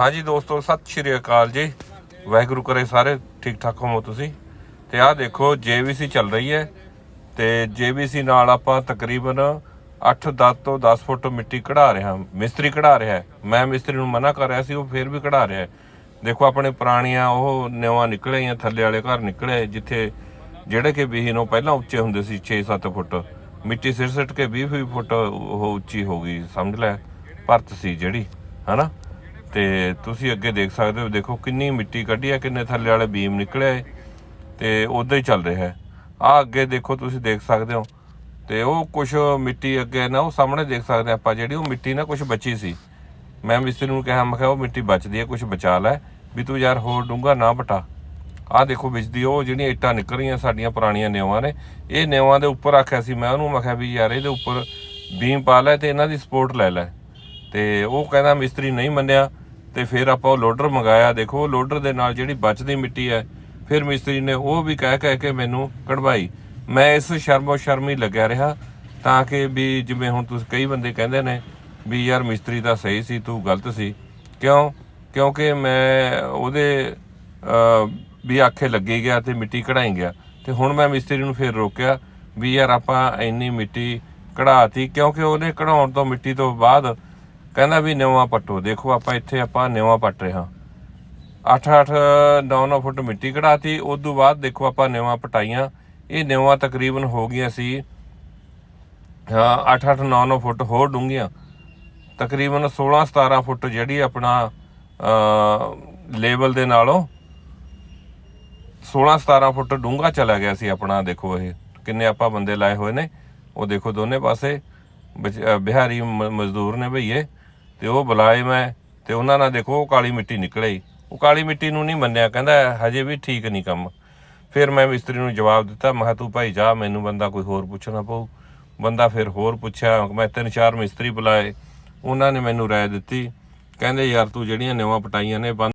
ਹਾਂਜੀ ਦੋਸਤੋ, ਸਤਿ ਸ਼੍ਰੀ ਅਕਾਲ ਜੀ। ਵਾਹਿਗੁਰੂ ਕਰੇ ਸਾਰੇ ਠੀਕ ਠਾਕ ਹੋਵੋ ਤੁਸੀਂ। ਤੇ ਆਹ ਦੇਖੋ, ਜੇਬੀਸੀ ਚੱਲ ਰਹੀ ਹੈ। ਤੇ ਜੇਬੀਸੀ ਨਾਲ ਆਪਾਂ ਤਕਰੀਬਨ 8-10 ਤੋਂ 10 ਫੁੱਟ ਮਿੱਟੀ ਕਢਾ ਰਿਹਾ ਮਿਸਤਰੀ ਕਢਾ ਰਿਹਾ ਮੈਂ ਮਿਸਤਰੀ ਨੂੰ ਮਨਾ ਕਰ ਰਿਹਾ ਸੀ, ਉਹ ਫੇਰ ਵੀ ਕਢਾ ਰਿਹਾ ਦੇਖੋ, ਆਪਣੇ ਪੁਰਾਣੀਆਂ ਉਹ ਨਿਵਾ ਨਿਕਲੇ ਜਾਂ ਥੱਲੇ ਵਾਲੇ ਘਰ ਨਿਕਲੇ, ਜਿੱਥੇ ਜਿਹੜੇ ਕਿ ਵੀ ਨੂੰ ਪਹਿਲਾਂ ਉੱਚੇ ਹੁੰਦੇ ਸੀ 6-7 ਫੁੱਟ। ਮਿੱਟੀ ਸਿਰ ਸਿੱਟ ਕੇ 20 ਫੁੱਟ ਉਹ ਉੱਚੀ ਹੋ ਗਈ, ਸਮਝ ਲੈ, ਭਰਤ ਸੀ ਜਿਹੜੀ, ਹਨਾ? ਤੇ ਤੁਸੀਂ ਅੱਗੇ ਦੇਖ ਸਕਦੇ ਹੋ, ਦੇਖੋ ਕਿੰਨੀ ਮਿੱਟੀ ਕੱਢੀ ਹੈ ਕਿੰਨੇ ਥੱਲੇ ਵਾਲੇ ਬੀਮ ਨਿਕਲੇ ਹੈ ਤੇ ਉਦਾਂ ਹੀ ਚੱਲ ਰਿਹਾ ਹੈ। ਆ ਅੱਗੇ ਦੇਖੋ ਤੁਸੀਂ ਦੇਖ ਸਕਦੇ ਹੋ, ਤੇ ਉਹ ਕੁਝ ਮਿੱਟੀ ਅੱਗੇ ਨਾ, ਉਹ ਸਾਹਮਣੇ ਦੇਖ ਸਕਦੇ ਆਪਾਂ ਜਿਹੜੀ, ਉਹ ਮਿੱਟੀ ਨਾ ਕੁਝ ਬਚੀ ਸੀ। ਮੈਂ ਮਿਸਤਰੀ ਨੂੰ ਕਿਹਾ, ਮੈਂ ਕਿਹਾ ਉਹ ਮਿੱਟੀ ਬਚਦੀ ਹੈ ਕੁਝ ਬਚਾ ਲੈ, ਵੀ ਤੂੰ ਯਾਰ ਹੋਰ ਡੂੰਗਾ ਨਾ ਬਟਾ ਆਹ ਦੇਖੋ ਵਿਚਦੀ ਉਹ ਜਿਹੜੀਆਂ ਇੱਟਾਂ ਨਿਕਲ ਰਹੀਆਂ ਸਾਡੀਆਂ ਪੁਰਾਣੀਆਂ ਨਿਵਾਂ ਨੇ, ਇਹ ਨਿਵਾਂ ਦੇ ਉੱਪਰ ਆਖਿਆ ਸੀ ਮੈਂ ਉਹਨੂੰ, ਮੈਂ ਕਿਹਾ ਵੀ ਯਾਰ ਇਹਦੇ ਉੱਪਰ ਬੀਮ ਪਾ ਲੈ ਤੇ ਇਹਨਾਂ ਦੀ ਸਪੋਰਟ ਲੈ ਲੈ। ਤੇ ਉਹ ਕਹਿੰਦਾ ਮਿਸਤਰੀ ਨਹੀਂ ਮੰਨਿਆ ਤੇ ਫਿਰ ਆਪਾਂ ਉਹ ਲੋਡਰ ਮੰਗਾਇਆ। ਦੇਖੋ, ਉਹ ਲੋਡਰ ਦੇ ਨਾਲ ਜਿਹੜੀ ਬਚਦੀ ਮਿੱਟੀ ਹੈ, ਫਿਰ ਮਿਸਤਰੀ ਨੇ ਉਹ ਵੀ ਕਹਿ ਕਹਿ ਕੇ ਮੈਨੂੰ ਕਢਵਾਈ। ਮੈਂ ਇਸ ਸ਼ਰਮੋ ਸ਼ਰਮੀ ਲੱਗਿਆ ਰਿਹਾ ਤਾਂ ਕਿ ਵੀ ਜਿਵੇਂ ਹੁਣ ਤੁਸੀਂ ਕਈ ਬੰਦੇ ਕਹਿੰਦੇ ਨੇ ਵੀ ਯਾਰ ਮਿਸਤਰੀ ਤਾਂ ਸਹੀ ਸੀ, ਤੂੰ ਗਲਤ ਸੀ। ਕਿਉਂ? ਕਿਉਂਕਿ ਮੈਂ ਉਹਦੇ ਵੀ ਆਖੇ ਲੱਗੀ ਗਿਆ ਤੇ ਮਿੱਟੀ ਕਢਾਈ ਗਿਆ। ਤੇ ਹੁਣ ਮੈਂ ਮਿਸਤਰੀ ਨੂੰ ਫਿਰ ਰੋਕਿਆ ਵੀ ਯਾਰ ਆਪਾਂ ਇੰਨੀ ਮਿੱਟੀ ਕਢਾਤੀ, ਕਿਉਂਕਿ ਉਹਨੇ ਕਢਾਉਣ ਤੋਂ ਮਿੱਟੀ ਤੋਂ ਬਾਅਦ ਕਹਿੰਦਾ ਵੀ ਨਵਾਂ ਪੱਟੋ, ਦੇਖੋ ਆਪਾਂ ਇੱਥੇ ਆਪਾਂ ਨਵਾਂ ਪੱਟ ਰਹੇ ਹਾਂ। 8-8 9-9 ਫੁੱਟ ਮਿੱਟੀ ਕਢਾਤੀ ਉਸ ਤੋਂ ਬਾਅਦ ਦੇਖੋ ਆਪਾਂ ਨਵਾਂ ਪਟਾਈਆਂ, ਇਹ ਨਵਾਂ ਤਕਰੀਬਨ ਹੋ ਗਈਆਂ ਸੀ। ਹਾਂ 8-8 9-9 ਫੁੱਟ ਹੋਰ ਡੂੰਘੀਆਂ। ਤਕਰੀਬਨ 16-17 ਫੁੱਟ ਜਿਹੜੀ ਆਪਣਾ ਲੈਵਲ ਦੇ ਨਾਲੋਂ 16-17 ਫੁੱਟ ਡੂੰਘਾ ਚਲਾ ਗਿਆ ਸੀ ਆਪਣਾ, ਦੇਖੋ ਇਹ ਕਿੰਨੇ ਆਪਾਂ ਬੰਦੇ ਲਾਏ ਹੋਏ ਨੇ। ਉਹ ਦੇਖੋ ਦੋਨੇ ਪਾਸੇ ਵਿਚ- ਬਿਹਾਰੀ ਮ- ਮਜ਼ਦੂਰ ਨੇ ਭਈਏ ਤੇ ਉਹ ਬੁਲਾਏ ਮੈਂ, ਤੇ ਉਹਨਾਂ ਨਾਲ ਦੇਖੋ ਉਹ ਕਾਲੀ ਮਿੱਟੀ ਨਿਕਲੇ ਉਹ ਕਾਲੀ ਮਿੱਟੀ ਨੂੰ ਨਹੀਂ ਮੰਨਿਆ, ਕਹਿੰਦਾ ਹਜੇ ਵੀ ਠੀਕ ਨਹੀਂ ਕੰਮ। ਫਿਰ ਮੈਂ ਮਿਸਤਰੀ ਨੂੰ ਜਵਾਬ ਦਿੱਤਾ, ਮੈਂ ਕਿਹਾ, ਤੂੰ ਭਾਈ ਜਾ, ਮੈਨੂੰ ਬੰਦਾ ਕੋਈ ਹੋਰ ਪੁੱਛਣਾ ਪਊ। ਬੰਦਾ ਫਿਰ ਹੋਰ ਪੁੱਛਿਆ, ਮੈਂ ਤਿੰਨ ਚਾਰ ਮਿਸਤਰੀ ਬੁਲਾਏ, ਉਹਨਾਂ ਨੇ ਮੈਨੂੰ ਰਾਏ ਦਿੱਤੀ। ਕਹਿੰਦੇ, ਯਾਰ, ਤੂੰ ਜਿਹੜੀਆਂ ਨਿਵਾਂ ਪਟਾਈਆਂ ਨੇ ਬੰਦ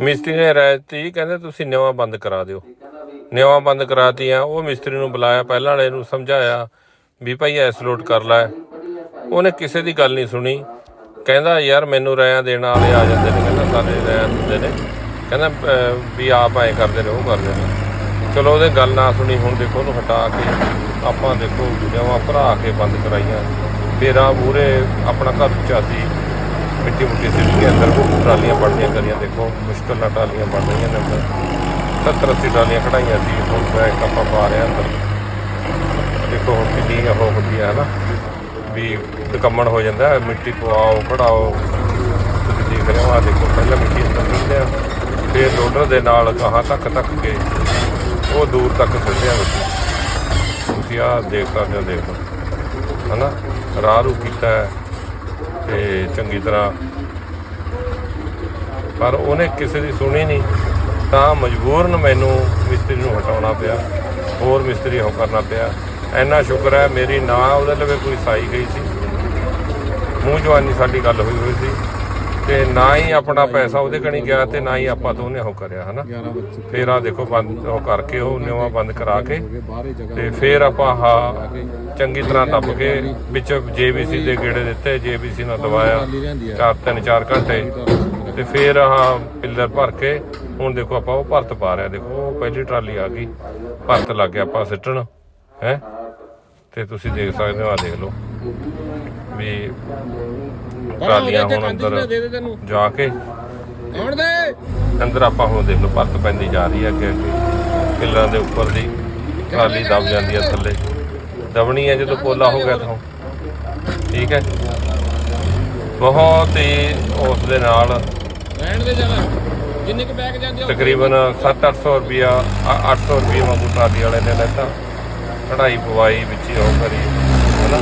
ਮਿਸਤਰੀ ਨੇ ਰਾਏ ਦਿੱਤੀ, ਕਹਿੰਦੇ, ਤੁਸੀਂ ਨਵਾਂ ਬੰਦ ਕਰਾ ਦਿਓ। ਨਿਵਾਂ ਬੰਦ ਕਰਾਤੀਆਂ, ਉਹ ਮਿਸਤਰੀ ਨੂੰ ਬੁਲਾਇਆ, ਪਹਿਲਾਂ ਵਾਲੇ ਨੂੰ ਸਮਝਾਇਆ ਵੀ ਭਾਈ, ਐਸ ਲੋਡ ਕਰ ਲੈ। ਉਹਨੇ ਕਿਸੇ ਦੀ ਗੱਲ ਨਹੀਂ ਸੁਣੀ। ਕਹਿੰਦਾ, ਯਾਰ, ਮੈਨੂੰ ਰਾਇਆਂ ਦੇਣ ਵਾਲੇ ਆ ਜਾਂਦੇ ਨੇ। ਕਹਿੰਦਾ ਸਾਰੇ ਰਾਇਆਂ ਦਿੰਦੇ ਨੇ। ਕਹਿੰਦਾ ਵੀ ਆਪ ਐ ਕਰਦੇ ਨੇ ਉਹ ਕਰਦੇ ਨੇ। ਚਲੋ, ਉਹਦੇ ਗੱਲ ਨਾ ਸੁਣੀ, ਹੁਣ ਦੇਖੋ, ਉਹਨੂੰ ਹਟਾ ਕੇ ਆਪਾਂ ਦੇਖੋ ਜਮਾਂ ਭਰਾ ਕੇ ਬੰਦ ਕਰਾਈਆਂ। ਫਿਰ ਆ ਮੂਰੇ ਆਪਣਾ ਘਰ ਉੱਚਾ ਸੀ। ਮਿੱਟੀ ਮੁੱਟੀ ਸਿੱਟ ਕੇ ਅੰਦਰ ਟਰਾਲੀਆਂ ਪੜਦੀਆਂ ਕਰੀਆਂ, ਦੇਖੋ, ਮੁਸ਼ਕਲ ਨਾਲ ਟਰਾਲੀਆਂ ਬਣ ਰਹੀਆਂ ਨੇ ਅੰਦਰ। 70 80 ਟਰਾਲੀਆਂ ਕਢਾਈਆਂ ਸੀ, ਹੁਣ ਬੈਕ ਆਪਾਂ ਪਾ ਰਹੇ ਹਾਂ ਅੰਦਰ। ਦੇਖੋ, ਹੁਣ ਕਿੰਨੀ ਉਹ ਹੁੰਦੀ ਹੈ ਨਾ ਵੀ ਨਿਕੰਮਣ ਹੋ ਜਾਂਦਾ ਹੈ, ਮਿੱਟੀ ਪਵਾਓ ਕਢਾਓ। ਤੁਸੀਂ ਦੇਖ ਰਹੇ ਹੋ ਆ ਦੇਖੋ ਪਹਿਲਾਂ ਮਿੱਟੀ ਅੰਦਰ ਦਿੰਦੇ ਆ। ਫਿਰ ਲੋਡਰ ਦੇ ਨਾਲ ਕਹਾਂ ਤੱਕ ਤੱਕ ਕੇ ਉਹ ਦੂਰ ਤੱਕ ਸਿੱਟਿਆ ਮਿੱਟੀ। ਤੁਸੀਂ ਆ ਦੇਖ ਸਕਦੇ ਹੋ ਦੇਖੋ। ਹਨਾ? ਰਾਹ ਰੂ ਕੀਤਾ ਹੈ ਤੇ ਚੰਗੀ ਤਰ੍ਹਾਂ। ਪਰ ਉਹਨੇ ਕਿਸੇ ਦੀ ਸੁਣੀ ਨਹੀਂ ਤਾਂ ਮਜਬੂਰਨ ਮੈਨੂੰ ਮਿਸਤਰੀ ਨੂੰ ਹਟਾਉਣਾ ਪਿਆ। ਹੋਰ ਮਿਸਤਰੀ ਹੋ ਕਰਨਾ ਪਿਆ। ਇੰਨਾ ਸ਼ੁਕਰ ਹੈ ਮੇਰੀ ਨਾ ਉਹਦੇ ਲਵੇ ਕੋਈ ਸਾਈ ਗਈ ਸੀ। ਮੂੰਹ ਜਵਾਨੀ ਸਾਡੀ ਗੱਲ ਹੋਈ ਹੋਈ ਸੀ। ਤੇ ਨਾ ਹੀ ਆਪਣਾ ਪੈਸਾ ਉਹਦੇ ਕਣੀ ਗਿਆ ਤੇ ਨਾ ਹੀ ਆਪਾਂ ਤੋਂ ਉਹਨੇ ਉਹ ਕਰਿਆ ਹਨਾ? ਫੇਰ ਆ ਦੇਖੋ ਬੰਦ ਉਹ ਕਰਕੇ ਉਹ ਨਿਵਾ ਬੰਦ ਕਰਾ ਕੇ। ਤੇ ਫੇਰ ਆਪਾਂ ਆਹ ਚੰਗੀ ਤਰ੍ਹਾਂ ਦੱਬ ਕੇ ਵਿੱਚ ਜੇਬੀਸੀ ਦੇ ਗੇੜੇ ਦਿੱਤੇ ਜੇਬੀਸੀ ਨਾਲ ਦਵਾਇਆ। ਚਾਰ ਤਿੰਨ ਚਾਰ ਘੰਟੇ। ਤੇ ਫੇਰ ਆਹ ਪਿੱਲਰ ਭਰ ਕੇ ਹੁਣ ਦੇਖੋ ਆਪਾਂ ਉਹ ਭਰਤ ਪਾ ਰਿਹਾ। ਦੇਖੋ ਉਹ ਪਹਿਲੀ ਟਰਾਲੀ ਆ ਗਈ। ਭਰਤ ਲੱਗ ਗਿਆ ਆਪਾਂ ਸਿੱਟਣ ਹੈ? ਤੇ ਤੁਸੀਂ ਦੇਖ ਸਕਦੇ ਹੋ ਆ ਦੇਖ ਲਓ। ਵੀ ਟਰਾਲੀਆਂ ਹੁਣ ਅੰਦਰ ਜਾ ਕੇ। ਆਉਣ ਦੇ। ਅੰਦਰ ਆਪਾਂ ਹੁਣ ਦੇਖ ਲਓ ਪਰਤ ਪੈਂਦੀ ਜਾ ਰਹੀ ਹੈ ਅੱਗੇ ਅੱਗੇ। ਦੇ ਉੱਪਰ ਦੀ ਟਰਾਲੀ ਦਬ ਜਾਂਦੀ ਹੈ ਥੱਲੇ। ਦਬਣੀ ਹੈ ਜਦੋਂ ਪੋਲਾ ਹੋ ਗਿਆ ਤਾਂ। ਠੀਕ ਹੈ। ਬਹੁਤ ਹੀ ਉਸ ਦੇ ਨਾਲ ਰਹਿਣ ਦੇ ਜਾਣਾ ਜਿੰਨੇ ਕੁ ਬੈਗ ਜਾਂਦੇ ਹੋ ਤਕਰੀਬਨ 7-800 ਰੁਪਿਆ 800 ਰੁਪਏ ਵਾਂਗੂ ਟਰਾਲੀ ਵਾਲੇ ਨੇ ਲੈਤਾ। ਕਢਾਈ ਪਵਾਈ ਵਿੱਚ ਹੀ ਉਹ ਕਰੀ ਹਨਾ?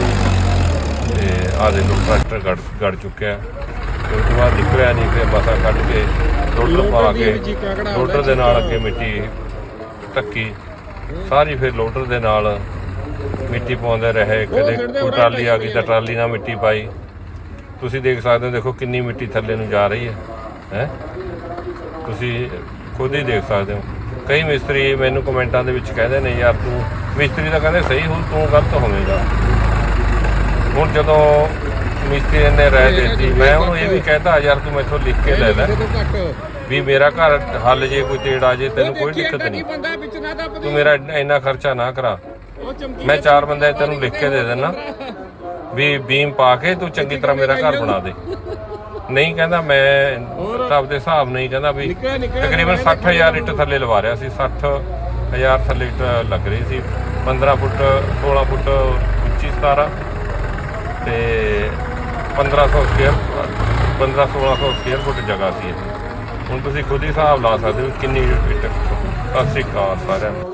ਤੇ ਆ ਦੇ ਲੋ ਟਰੈਕਟਰ ਗੜ ਗੜ ਚੁੱਕਿਆ। ਉਸ ਤੋਂ ਬਾਅਦ ਨਿਕਲਿਆ ਨਹੀਂ ਫਿਰ ਮਸਾ ਕੱਢ ਕੇ ਲੋਡਰ ਪਾ ਕੇ ਲੋਡਰ ਦੇ ਨਾਲ ਅੱਗੇ ਮਿੱਟੀ ਟੱਕੀ ਸਾਰੀ ਫਿਰ ਲੋਡਰ ਦੇ ਨਾਲ ਮਿੱਟੀ ਪਾਉਂਦੇ ਰਹੇ। ਕਦੇ ਕੋਈ ਟਰਾਲੀ ਆ ਗਈ ਤਾਂ ਟਰਾਲੀ ਨਾਲ ਮਿੱਟੀ ਪਾਈ। ਤੁਸੀਂ ਦੇਖ ਸਕਦੇ ਹੋ ਦੇਖੋ ਕਿੰਨੀ ਮਿੱਟੀ ਥੱਲੇ ਨੂੰ ਜਾ ਰਹੀ ਹੈ। ਹੈ? ਤੁਸੀਂ ਖੁਦ ਹੀ ਦੇਖ ਸਕਦੇ ਹੋ। ਕਈ ਮਿਸਤਰੀ ਮੈਨੂੰ ਕਮੈਂਟਾਂ ਦੇ ਵਿੱਚ ਕਹਿੰਦੇ ਨੇ ਯਾਰ ਤੂੰ ਮਿਸਤਰੀ ਤਾਂ ਕਹਿੰਦੇ ਸਹੀ ਹੁਣ ਤੂੰ ਗਲਤ ਹੋਵੇਂਗਾ। ਹੁਣ ਜਦੋਂ ਮਿਸਤਰੀ ਨੇ ਰਾਏ ਦਿੱਤੀ ਮੈਂ ਉਹਨੂੰ ਇਹ ਵੀ ਕਹਿਤਾ ਯਾਰ ਤੂੰ ਮੈਥੋਂ ਲਿਖ ਕੇ ਲੈ ਲੈ ਵੀ ਮੇਰਾ ਘਰ ਹੱਲ ਜੇ ਕੋਈ ਤੇੜ ਆ ਜੇ ਤੈਨੂੰ ਕੋਈ ਦਿੱਕਤ ਨਹੀਂ। ਤੂੰ ਮੇਰਾ ਇੰਨਾ ਖਰਚਾ ਨਾ ਕਰਾ। ਮੈਂ ਚਾਰ ਬੰਦੇ ਤੈਨੂੰ ਲਿਖ ਕੇ ਦੇ ਦੇਣਾ ਵੀ ਬੀਮ ਪਾ ਕੇ ਤੂੰ ਚੰਗੀ ਤਰ੍ਹਾਂ ਮੇਰਾ ਘਰ ਬਣਾ ਦੇ। ਨਹੀਂ ਕਹਿੰਦਾ ਮੈਂ ਤਾਂ ਆਪਦੇ ਹਿਸਾਬ ਨਹੀਂ ਕਹਿੰਦਾ ਵੀ ਤਕਰੀਬਨ 60000 ਇੱਟ ਥੱਲੇ ਲਵਾ ਰਿਹਾ ਸੀ 60000 ਥੱਲੇ ਇੱਟ ਲੱਗ ਰਹੀ ਸੀ। 15 ਫੁੱਟ 16 ਫੁੱਟ ਉੱਚੀ 17 ਤੇ 1500 ਸਕੁਅਰ 15 1600 ਸਕੁਅਰ ਫੁੱਟ ਜਗ੍ਹਾ ਸੀ ਹੁਣ ਤੁਸੀਂ ਖੁਦ ਹੀ ਹਿਸਾਬ ਲਾ ਸਕਦੇ ਹੋ ਕਿੰਨੀ ਇੱਟ ਸ਼੍ਰੀ ਅਕਾਲ ਸਾਰਿਆਂ ਨੂੰ।